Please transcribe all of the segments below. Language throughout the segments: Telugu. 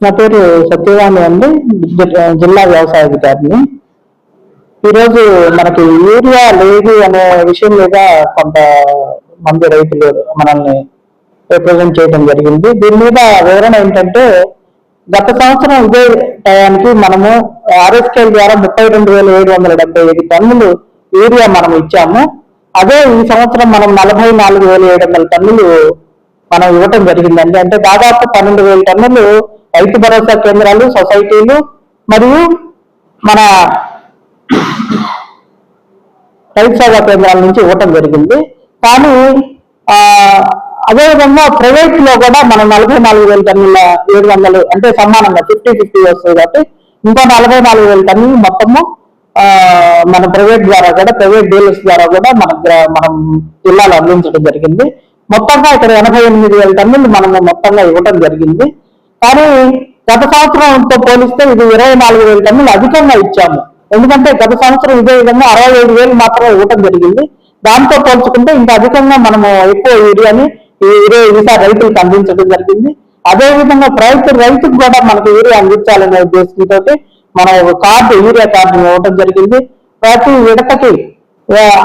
నా పేరు సత్యవాణి అండి జి- జిల్లా వ్యవసాయ అధికారిని ఈరోజు మనకి యూరియా లేదు అనే విషయం మీద కొంత మంది రైతులు మనల్ని రిప్రజెంట్ చేయడం జరిగింది. దీని మీద వివరణ ఏంటంటే గత సంవత్సరం ఇదే టయానికి మనము ఆర్ఎస్కేల్ ద్వారా ముప్పై రెండు వేల ఏడు వందల డెబ్బై ఐదు టన్నులు యూరియా మనం ఇచ్చాము. అదే ఈ సంవత్సరం మనం నలభై నాలుగు వేల ఏడు వందల టన్నులు మనం ఇవ్వటం జరిగిందండి. అంటే దాదాపు పన్నెండు వేల టన్నులు రైతు భరోసా కేంద్రాలు సొసైటీలు మరియు మన రైతు సేవా కేంద్రాల నుంచి ఇవ్వటం జరిగింది. కానీ అదేవిధంగా ప్రైవేట్లో కూడా మనం నలభై నాలుగు వేల టన్నుల ఏడు వందలు అంటే సమానంగా ఫిఫ్టీ ఫిఫ్టీ వస్తుంది కాబట్టి ఇంకా నలభై నాలుగు వేల టన్నులు మొత్తము ఆ మన ప్రైవేట్ ద్వారా కూడా ప్రైవేట్ డీలర్స్ ద్వారా కూడా మన మనం జిల్లాలో అందించడం జరిగింది. మొత్తంగా ఇక్కడ ఎనభై ఎనిమిది వేల టన్నులు మనము మొత్తంగా ఇవ్వటం జరిగింది. కానీ గత సంవత్సరంతో పోలిస్తే ఇది ఇరవై నాలుగు వేల టన్నులు అధికంగా ఇచ్చాము. ఎందుకంటే గత సంవత్సరం ఇదే విధంగా అరవై ఏడు వేలు మాత్రమే ఇవ్వటం జరిగింది. దాంతో పోల్చుకుంటే ఇంకా అధికంగా మనము ఎక్కువ యూరియాని ఈ యూరియా ఈసారి రైతులకు అందించడం జరిగింది. అదే విధంగా రైతు రైతుకు కూడా మనకు యూరియా అందించాలనే ఉద్దేశంతో మనం ఒక కార్డు యూరియా కార్డు ఇవ్వడం జరిగింది. ప్రతి విడతకి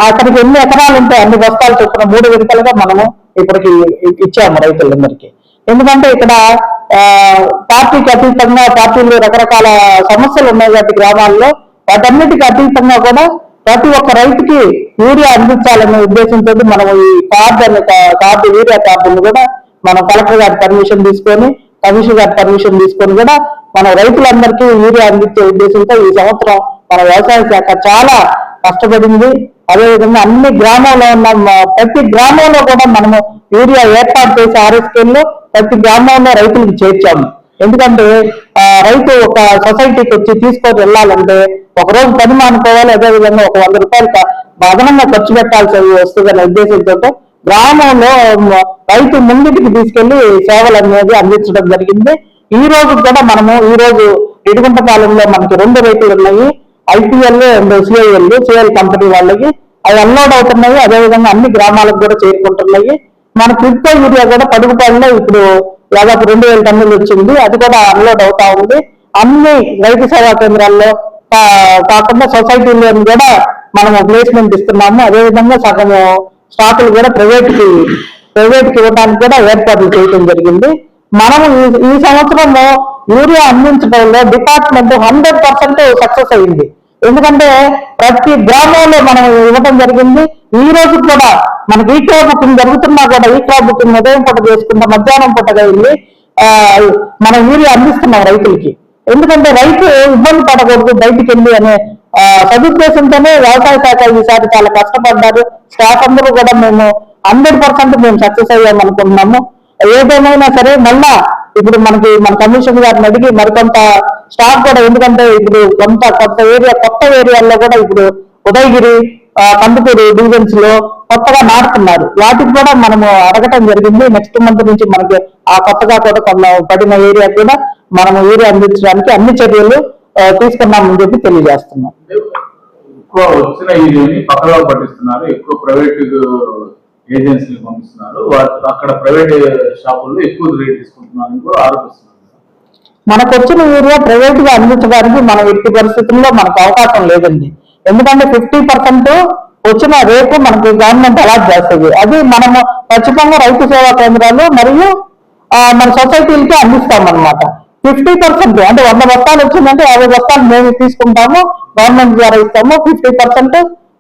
అక్కడికి ఎన్ని ఎకరాలు ఉంటాయి అన్ని బస్తాలు చొప్పున మూడు విడతలుగా మనము ఇప్పటికి ఇచ్చాము రైతులందరికీ. ఎందుకంటే ఇక్కడ పార్టీకి అతీతంగా పార్టీలు రకరకాల సమస్యలు ఉన్నాయి కాబట్టి గ్రామాల్లో వాటన్నిటికి అతీతంగా కూడా ప్రతి ఒక్క రైతుకి యూరియా అందించాలనే ఉద్దేశంతో మనం ఈ కార్డు అనే కార్డు యూరియా కార్డును కూడా మనం కలెక్టర్ గారి పర్మిషన్ తీసుకొని కమిషనర్ గారి పర్మిషన్ తీసుకొని కూడా మన రైతులందరికీ యూరియా అందించే ఉద్దేశంతో ఈ సంవత్సరం మన వ్యవసాయ శాఖ చాలా కష్టపడింది. అదేవిధంగా అన్ని గ్రామాల్లో ఉన్న ప్రతి గ్రామంలో కూడా మనము యూరియా ఏర్పాటు చేసి ఆర్ఎస్కేల్లో ప్రతి గ్రామంలో రైతులకు చేర్చాము. ఎందుకంటే రైతు ఒక సొసైటీకి వచ్చి తీసుకొని వెళ్ళాలంటే ఒక రోజు పని మానుకోవాలి అదేవిధంగా ఒక వంద రూపాయలు క- అదనంగా ఖర్చు పెట్టాల్సి వస్తుందనే ఉద్దేశంతో గ్రామంలో రైతు ముందుకి తీసుకెళ్ళి సేవలు అనేది అందించడం జరిగింది. ఈ రోజు కూడా మనము ఈ రోజు ఇడుగుంట కాలంలో మనకి రెండు రైతులు ఉన్నాయి. IPL and CIL CIL company వాళ్ళకి అవి అన్లోడ్ అవుతున్నాయి. అదేవిధంగా అన్ని గ్రామాలకు కూడా చేరుకుంటున్నాయి. మన క్రిప్టో యూరియా కూడా పడుగుపాడులో ఇప్పుడు దాదాపు రెండు వేల టన్నులు వచ్చింది. అది కూడా అన్లోడ్ అవుతా ఉంది. అన్ని రైతు సేవా కేంద్రాల్లో కాకుండా సొసైటీలో కూడా మనము ప్లేస్మెంట్ ఇస్తున్నాము. అదేవిధంగా సగము స్టాకులు కూడా ప్రైవేట్కి ప్రైవేట్కి ఇవ్వడానికి కూడా ఏర్పాట్లు చేయడం జరిగింది. మనము ఈ- ఈ సంవత్సరము యూరియా అందించడంలో డిపార్ట్మెంట్ హండ్రెడ్ పర్సెంట్ సక్సెస్ అయింది. ఎందుకంటే ప్రతి గ్రామంలో మనం ఇవ్వటం జరిగింది. ఈ రోజు కూడా మనకి ఈ క్రాప్ బుకింగ్ జరుగుతున్నా కూడా ఈ క్రాప్ బుకింగ్ ఉదయం పూట చేసుకుంటా మధ్యాహ్నం పూటగా వెళ్ళి మనం యూరియా అందిస్తున్నాం రైతులకి. ఎందుకంటే రైతు ఇబ్బంది పడకూడదు బయటికి వెళ్ళి అనే సదుద్దేశంతోనే వ్యవసాయ శాఖ ఈసారి చాలా కష్టపడ్డారు. స్టాఫ్ అందరూ కూడా మేము హండ్రెడ్ పర్సెంట్ మేము సక్సెస్ అయ్యాం అనుకుంటున్నాము ఏదేమైనా సరే మళ్ళా ఇప్పుడు మనకి మన కమిషన్ గారిని అడిగి మరికొంత స్టాఫ్ కూడా ఎందుకంటే ఇప్పుడు కొంత కొత్త ఏరియా కొత్త ఏరియాల్లో కూడా ఇప్పుడు ఉదయగిరి కందుకూరు డివిజన్స్లో కొత్తగా నాటుతున్నారు వాటికి కూడా మనము అడగటం జరిగింది. నెక్స్ట్ మంత్ నుంచి మనకి ఆ కొత్తగా కూడా కొంత పడిన ఏరియా కూడా మనము ఏరియా అందించడానికి అన్ని చర్యలు తీసుకున్నామని చెప్పి తెలియజేస్తున్నాం. ఎక్కువ వచ్చిన పక్కలో పట్టిస్తున్నారు. ఎక్కువ ప్రైవేట్ ఏజెన్సీలు పంపిస్తున్నారు. అక్కడ ప్రైవేట్ షాపుల్లో ఎక్కువ రేట్ తీసుకుంటున్నారని కూడా ఆరోపిస్తున్నారు. మనకు వచ్చిన ఏరియా ప్రైవేట్గా అందించడానికి మనం ఎట్టి పరిస్థితుల్లో మనకు అవకాశం లేదండి. ఎందుకంటే ఫిఫ్టీ పర్సెంట్ వచ్చిన రేపు మనకి గవర్నమెంట్ అలాట్ చేస్తుంది. అది మనము ఖచ్చితంగా రైతు సేవా కేంద్రాలు మరియు మన సొసైటీలకి అందిస్తాం అనమాట ఫిఫ్టీ పర్సెంట్ అంటే వంద బస్తాలు వచ్చిందంటే యాభై బస్తాలు మేము తీసుకుంటాము గవర్నమెంట్ ద్వారా ఇస్తాము ఫిఫ్టీ పర్సెంట్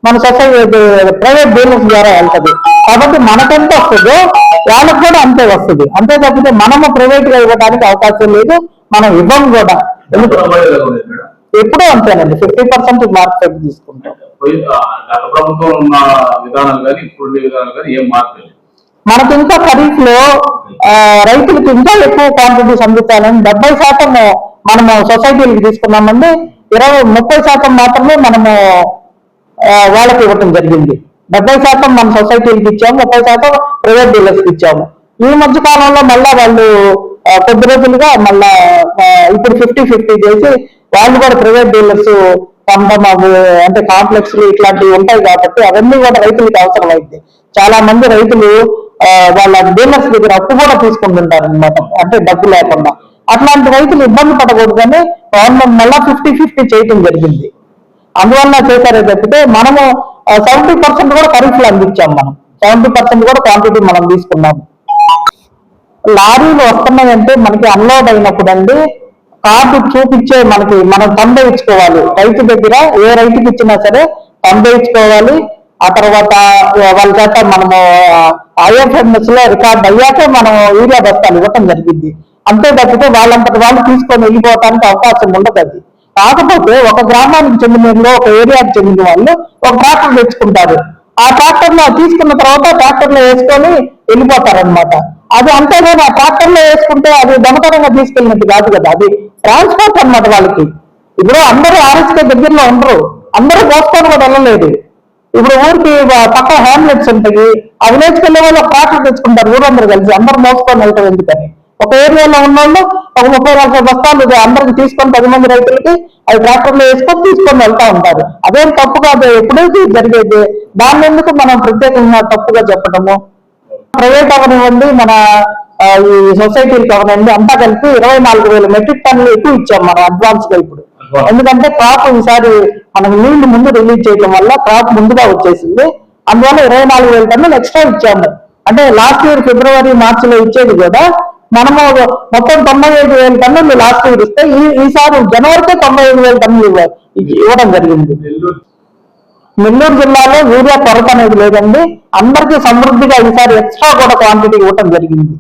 మన సొసైటీ ప్రైవేట్ డీలర్స్ ద్వారా వెళ్తది. కాబట్టి మనకెంత వస్తుందో వాళ్ళకి కూడా అంతే వస్తుంది. అంతే తప్పితే మనము ప్రైవేట్గా ఇవ్వడానికి అవకాశం లేదు మనం ఇవ్వం కూడా. ఎప్పుడూ అంతేనండి. ఫిఫ్టీ పర్సెంట్ మార్కెట్ తీసుకుంటాం. పోయి- ఆ, గత ప్రభుత్వం ఉన్న విధానాలు కానీ ఇప్పుడు విధానాలు కానీ ఏం మార్చలేదు మనకి ఇంకా ఖరీఫ్లో రైతులకు ఇంకా ఎక్కువ క్వాంటిటీస్ అందించాలని డెబ్బై శాతం మనము సొసైటీలకు తీసుకున్నామండి. ఇరవై ముప్పై శాతం మాత్రమే మనము వాళ్ళకి ఇవ్వటం జరిగింది. డెబ్బై శాతం మన సొసైటీలకు ఇచ్చాము ముప్పై శాతం ప్రైవేట్ డీలర్స్కి ఇచ్చాము. ఈ మధ్య కాలంలో మళ్ళా వాళ్ళు కొద్ది రోజులుగా మళ్ళా ఇప్పుడు ఫిఫ్టీ ఫిఫ్టీ చేసి వాళ్ళు కూడా ప్రైవేట్ డీలర్స్ పంపం అవి అంటే కాంప్లెక్స్ ఇట్లాంటివి ఉంటాయి కాబట్టి అవన్నీ కూడా రైతులకు అవసరం అయింది చాలా మంది రైతులు వాళ్ళ డీలర్స్ దగ్గర అప్పు కూడా తీసుకుంటుంటారు అనమాట అంటే డబ్బు లేకుండా. అట్లాంటి రైతులు ఇబ్బంది పడకూడదని గవర్నమెంట్ మళ్ళా ఫిఫ్టీ ఫిఫ్టీ చేయటం జరిగింది. అందువల్ల చేశారే తప్పితే మనము సెవెంటీ పర్సెంట్ కూడా పరీక్షలు అందించాం మనం. సెవెంటీ పర్సెంట్ కూడా క్వాంటిటీ మనం తీసుకున్నాము. లారీలు వస్తున్నాయంటే మనకి అన్లోడ్ అయినప్పుడు అండి కార్డు చూపించే మనకి మనం తంబ ఇచ్చుకోవాలి రైతు దగ్గర ఏ రైతుకి ఇచ్చినా సరే తంబ ఆ తర్వాత వాళ్ళ చేత మనము ఐఎఫ్ఎంఎస్లో రికార్డ్ అయ్యాకే మనం యూరియా బస్తాలు ఇవ్వటం జరిగింది. అంతే తప్పితే వాళ్ళంతటి వాళ్ళు తీసుకొని వెళ్ళిపోవటానికి అవకాశం ఉండదు అది. కాకపోతే ఒక గ్రామానికి చెందిన ఒక ఏరియాకి చెందిన వాళ్ళు ఒక ట్రాక్టర్ తెచ్చుకుంటారు. ఆ ట్రాక్టర్లో తీసుకున్న తర్వాత ట్రాక్టర్లో వేసుకొని వెళ్ళిపోతారనమాట అది అంతేగాని ఆ ట్రాక్టర్లో వేసుకుంటే అది దమకరంగా తీసుకెళ్ళినట్టు కాదు కదా. అది ట్రాన్స్పోర్ట్ అన్నమాట వాళ్ళకి. ఇప్పుడు అందరూ ఆర్ఎస్కే దగ్గరలో ఉండరు. అందరూ పోసుకొని కూడా వెళ్ళలేదు. ఇప్పుడు ఊరికి పక్క హ్యామ్లెట్స్ ఉంటాయి. ఆ విలేజ్కి వెళ్ళే వాళ్ళు ట్రాక్టర్ తెచ్చుకుంటారు. ఊరందరూ కలిసి అందరూ మోసుకొని వెళ్తారు ఎందుకని. ఒక ఏరియాలో ఉన్న వాళ్ళు ఒక ముప్పై నలభై బస్తాలు అందరికి తీసుకొని పది మంది రైతులకి అవి ట్రాక్టర్లో వేసుకొని తీసుకొని వెళ్తా ఉంటారు. అదేం తప్పు కాదు ఎప్పుడైతే జరిగేది దాన్ని ఎందుకు మనం ప్రత్యేకంగా తప్పుగా చెప్పటము? ప్రైవేట్ అవనివ్వండి మన ఈ సొసైటీలకు అవనివ్వండి అంతా కలిపి ఇరవై నాలుగు వేల మెట్రిక్ టన్నులు ఎక్కువ ఇచ్చాం మనం అడ్వాన్స్గా ఇప్పుడు ఎందుకంటే క్రాప్ ఈసారి మనకు నీళ్ళు ముందు రిలీజ్ చేయడం వల్ల క్రాప్ ముందుగా వచ్చేసింది. అందువల్ల ఇరవై నాలుగు వేల టన్నులు ఎక్స్ట్రా ఇచ్చాము. అంటే లాస్ట్ ఇయర్ ఫిబ్రవరి మార్చిలో ఇచ్చేది కూడా మనము మొత్తం తొంభై ఐదు వేల టన్నులు లాస్ట్ ఇయర్ ఇస్తే ఈ ఈసారి జనవరికే తొంభై ఐదు వేల టన్నులు ఇవ్వడం జరిగింది. నెల్లూరు నెల్లూరు జిల్లాలో యూరియా కొరత అనేది లేదండి. అందరికీ సమృద్ధిగా ఈసారి ఎక్స్ట్రా కూడా క్వాంటిటీ ఇవ్వటం జరిగింది.